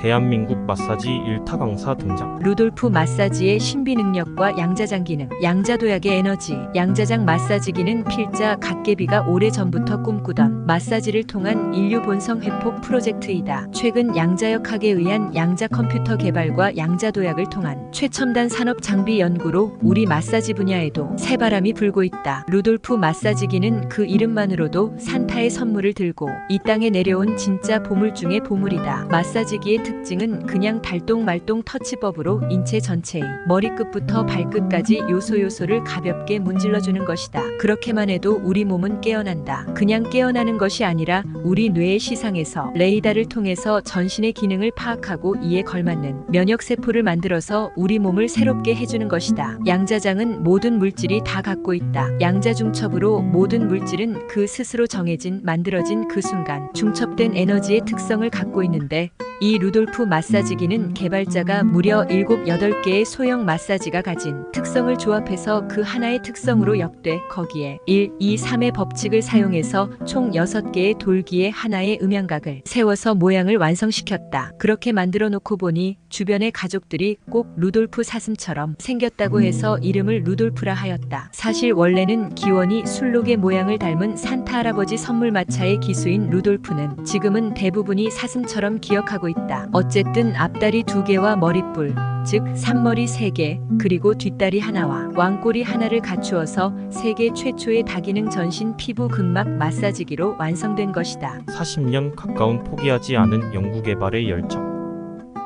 대한민국 마사지 일타 강사 등장. 루돌프 마사지의 신비 능력과 양자장 기능, 양자도약의 에너지, 양자장 마사지기는 필자 갓개비가 오래전부터 꿈꾸던 마사지를 통한 인류 본성 회복 프로젝트이다. 최근 양자역학에 의한 양자 컴퓨터 개발과 양자도약을 통한 최첨단 산업 장비 연구로 우리 마사지 분야에도 새바람이 불고 있다. 루돌프 마사지기는 그 이름만으로도 산타의 선물을 들고 이 땅에 내려온 진짜 보물 중의 보물이다. 마사지기의 특징은 그냥 달동말동 터치법으로 인체 전체의 머리끝부터 발끝까지 요소요소를 가볍게 문질러주는 것이다. 그렇게만 해도 우리 몸은 깨어난다. 그냥 깨어나는 것이 아니라 우리 뇌의 시상에서 레이더를 통해서 전신의 기능을 파악하고 이에 걸맞는 면역세포를 만들어서 우리 몸을 새롭게 해주는 것이다. 양자장은 모든 물질이 다 갖고 있다. 양자중첩으로 모든 물질은 그 스스로 정해진 만들어진 그 순간 중첩된 에너지의 특성을 갖고 있는데 이 루돌프 마사지기는 개발자가 무려 7, 8개의 소형 마사지가 가진 특성을 조합해서 그 하나의 특성으로 역대 거기에 1, 2, 3의 법칙을 사용해서 총 6개의 돌기에 하나의 음향각을 세워서 모양을 완성시켰다. 그렇게 만들어 놓고 보니 주변의 가족들이 꼭 루돌프 사슴처럼 생겼다고 해서 이름을 루돌프라 하였다. 사실 원래는 기원이 술록의 모양을 닮은 산타 할아버지 선물 마차의 기수인 루돌프는 지금은 대부분이 사슴처럼 기억하고 있다. 어쨌든 앞다리 두 개와 머리뿔, 즉 산머리 세 개, 그리고 뒷다리 하나와 왕꼬리 하나를 갖추어서 세계 최초의 다기능 전신 피부 근막 마사지기로 완성된 것이다. 40년 가까운 포기하지 않은 연구 개발의 열정.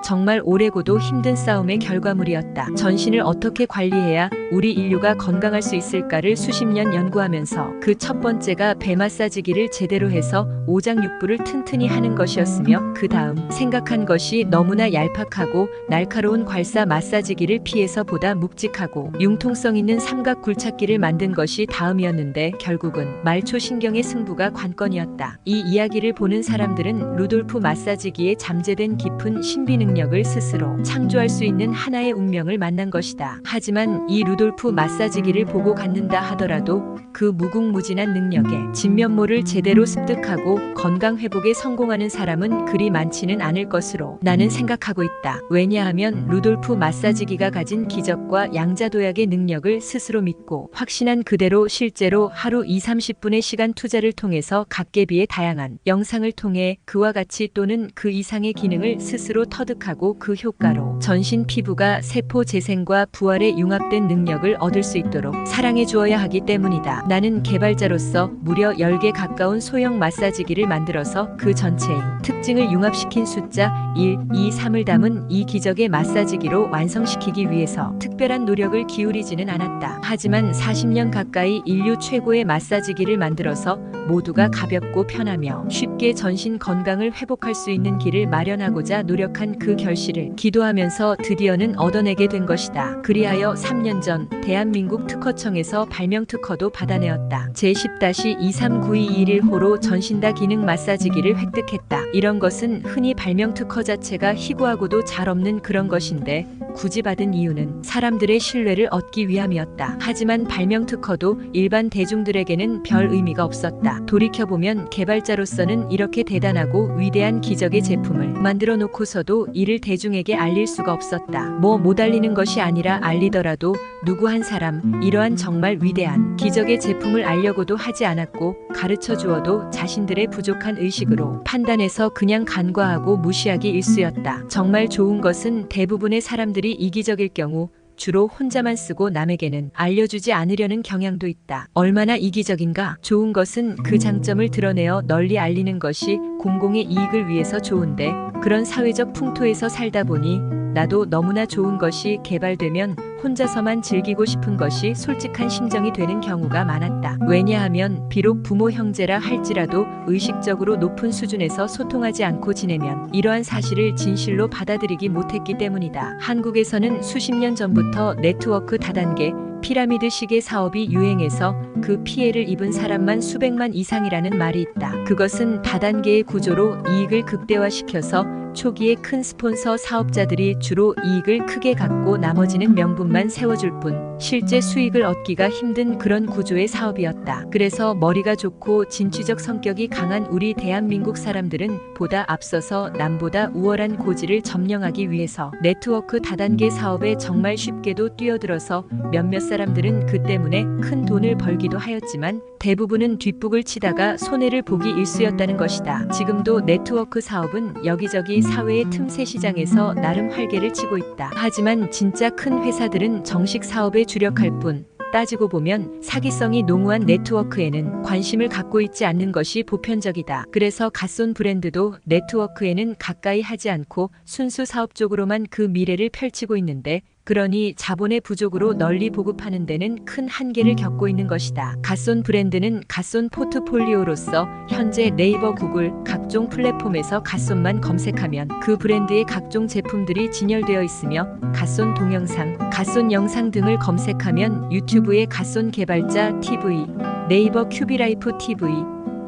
정말 오래고도 힘든 싸움의 결과물이었다. 전신을 어떻게 관리해야 우리 인류가 건강할 수 있을까를 수십 년 연구하면서 그 첫 번째가 배 마사지기를 제대로 해서 오장육부를 튼튼히 하는 것이었으며 그 다음 생각한 것이 너무나 얄팍하고 날카로운 괄사 마사지기를 피해서 보다 묵직하고 융통성 있는 삼각 굴착기를 만든 것이 다음이었는데 결국은 말초 신경의 승부가 관건이었다. 이 이야기를 보는 사람들은 루돌프 마사지기의 잠재된 깊은 신비 능 력을 스스로 창조할 수 있는 하나의 운명을 만난 것이다. 하지만 이 루돌프 마사지기를 보고 갖는다 하더라도 그 무궁무진한 능력에 진면모를 제대로 습득하고 건강 회복에 성공하는 사람은 그리 많지는 않을 것으로 나는 생각하고 있다. 왜냐하면 루돌프 마사지기가 가진 기적과 양자도약의 능력을 스스로 믿고 확신한 그대로 실제로 하루 2, 30분의 시간 투자를 통해서 갓개비의 다양한 영상을 통해 그와 같이 또는 그 이상의 기능을 스스로 터득하고 그 효과로 전신 피부가 세포 재생과 부활에 융합된 능력을 얻을 수 있도록 사랑해 주어야 하기 때문이다. 나는 개발자로서 무려 10개 가까운 소형 마사지기를 만들어서 그 전체의 특징을 융합시킨 숫자 1, 2, 3을 담은 이 기적의 마사지기로 완성시키기 위해서 특별한 노력을 기울이지는 않았다. 하지만 40년 가까이 인류 최고의 마사지기를 만들어서 모두가 가볍고 편하며 쉽게 전신 건강을 회복할 수 있는 길을 마련하고자 노력한 그 결실을 기도하면서 드디어는 얻어내게 된 것이다. 그리하여 3년 전 대한민국 특허청에서 발명 특허도 받 아내었다. 제10-23921호로 전신다 기능 마사지기를 획득했다. 이런 것은 흔히 발명 특허 자체가 희구하고도 잘 없는 그런 것인데 굳이 받은 이유는 사람들의 신뢰를 얻기 위함이었다. 하지만 발명 특허도 일반 대중들에게는 별 의미가 없었다. 돌이켜보면 개발자로서는 이렇게 대단하고 위대한 기적의 제품을 만들어 놓고서도 이를 대중에게 알릴 수가 없었다. 뭐 못 알리는 것이 아니라 알리더라도 누구 한 사람 이러한 정말 위대한 기적의 제품을 알려고도 하지 않았고 가르쳐 주어도 자신들의 부족한 의식으로 판단해서 그냥 간과하고 무시하기 일쑤였다. 정말 좋은 것은 대부분의 사람들이 이기적일 경우 주로 혼자만 쓰고 남에게는 알려주지 않으려는 경향도 있다. 얼마나 이기적인가? 좋은 것은 그 장점을 드러내어 널리 알리는 것이 공공의 이익을 위해서 좋은데 그런 사회적 풍토에서 살다 보니 나도 너무나 좋은 것이 개발되면 혼자서만 즐기고 싶은 것이 솔직한 심정이 되는 경우가 많았다. 왜냐하면 비록 부모 형제라 할지라도 의식적으로 높은 수준에서 소통하지 않고 지내면 이러한 사실을 진실로 받아들이기 못했기 때문이다. 한국에서는 수십 년 전부터 네트워크 다단계 피라미드식의 사업이 유행해서 그 피해를 입은 사람만 수백만 이상이라는 말이 있다. 그것은 다단계의 구조로 이익을 극대화시켜서 초기에 큰 스폰서 사업자들이 주로 이익을 크게 갖고 나머지는 명분만 세워줄 뿐 실제 수익을 얻기가 힘든 그런 구조의 사업이었다. 그래서 머리가 좋고 진취적 성격이 강한 우리 대한민국 사람들은 보다 앞서서 남보다 우월한 고지를 점령하기 위해서 네트워크 다단계 사업에 정말 쉽게도 뛰어들어서 몇몇 사람들은 그 때문에 큰 돈을 벌기도 하였지만 대부분은 뒷북을 치다가 손해를 보기 일쑤였다는 것이다. 지금도 네트워크 사업은 여기저기 사회의 틈새 시장에서 나름 활개를 치고 있다. 하지만 진짜 큰 회사들은 정식 사업에 주력할 뿐 따지고 보면 사기성이 농후한 네트워크에는 관심을 갖고 있지 않는 것이 보편적이다. 그래서 갓손 브랜드도 네트워크에는 가까이 하지 않고 순수 사업 쪽으로만 그 미래를 펼치고 있는데 그러니 자본의 부족으로 널리 보급하는 데는 큰 한계를 겪고 있는 것이다. 갓손 브랜드는 갓손 포트폴리오로서 현재 네이버, 구글 각종 플랫폼에서 갓손만 검색하면 그 브랜드의 각종 제품들이 진열되어 있으며 갓손 동영상, 갓손 영상 등을 검색하면 유튜브의 갓손 개발자 TV, 네이버 큐비라이프 TV,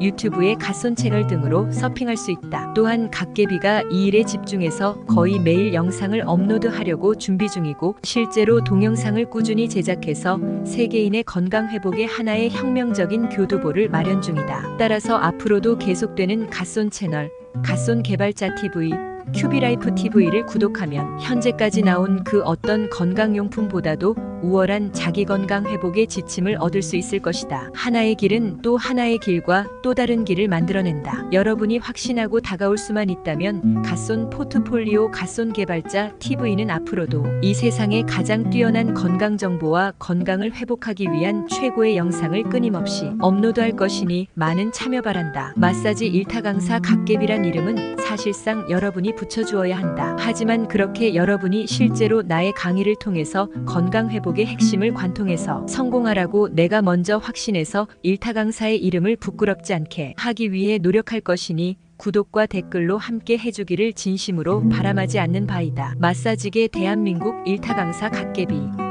유튜브의 갓손 채널 등으로 서핑할 수 있다. 또한 각계비가 이 일에 집중해서 거의 매일 영상을 업로드하려고 준비 중이고 실제로 동영상을 꾸준히 제작해서 세계인의 건강 회복에 하나의 혁명적인 교두보를 마련 중이다. 따라서 앞으로도 계속되는 갓손 채널, 갓손 개발자 TV, 큐비라이프 TV를 구독하면 현재까지 나온 그 어떤 건강용품보다도 우월한 자기 건강 회복의 지침을 얻을 수 있을 것이다. 하나의 길은 또 하나의 길과 또 다른 길을 만들어낸다. 여러분이 확신하고 다가올 수만 있다면 갓손 포트폴리오 갓손 개발자 TV는 앞으로도 이 세상의 가장 뛰어난 건강 정보와 건강을 회복하기 위한 최고의 영상을 끊임없이 업로드할 것이니 많은 참여 바란다. 마사지 일타 강사 각개비란 이름은 사실상 여러분이 붙여주어야 한다. 하지만 그렇게 여러분이 실제로 나의 강의를 통해서 건강 회복 의 핵심을 관통해서 성공하라고 내가 먼저 확신해서 일타 강사의 이름을 부끄럽지 않게 하기 위해 노력할 것이니 구독과 댓글로 함께 해주기를 진심으로 바람하지 않는 바이다. 마사지계 대한민국 일타 강사 각개비